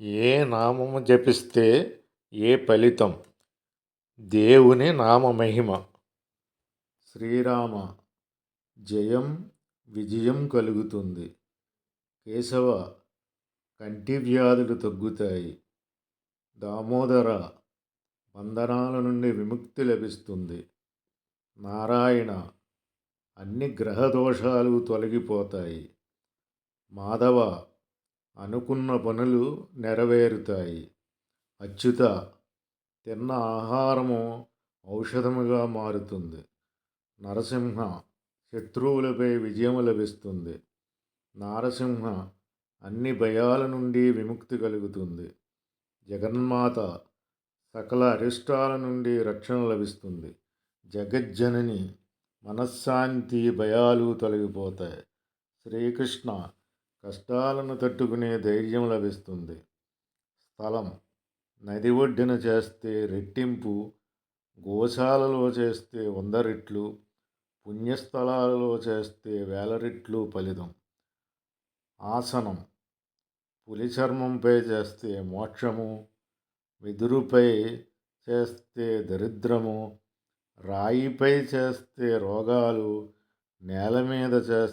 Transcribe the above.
ఏ నామము జపిస్తే ఏ ఫలితం? దేవుని నామ మహిమ. శ్రీరామ జయం విజయం కలుగుతుంది. కేశవ కంటి వ్యాధులు తగ్గుతాయి. దామోదర బంధనాల నుండి విముక్తి లభిస్తుంది. నారాయణ అన్ని గ్రహ దోషాలు తొలగిపోతాయి. మాధవ అనుకున్న పనులు నెరవేరుతాయి. అచ్యుత తిన్న ఆహారము ఔషధముగా మారుతుంది. నరసింహ శత్రువులపై విజయం లభిస్తుంది. నారసింహ అన్ని భయాల నుండి విముక్తి కలుగుతుంది. జగన్మాత సకల అరిష్టాల నుండి రక్షణ లభిస్తుంది. జగజ్జనని మనశ్శాంతి భయాలు తొలగిపోతాయి. శ్రీకృష్ణ కష్టాలను తట్టుకునే ధైర్యం లభిస్తుంది. స్థలం నది ఒడ్డున చేస్తే రెట్టింపు గోశాలలో చేస్తే వంద రెట్లు పుణ్యస్థలాలలో చేస్తే వేల రెట్లు ఫలితం. ఆసనం పులి చర్మంపై చేస్తే మోక్షము వెదురుపై చేస్తే దరిద్రము రాయిపై చేస్తే రోగాలు నేల మీద చేస్తే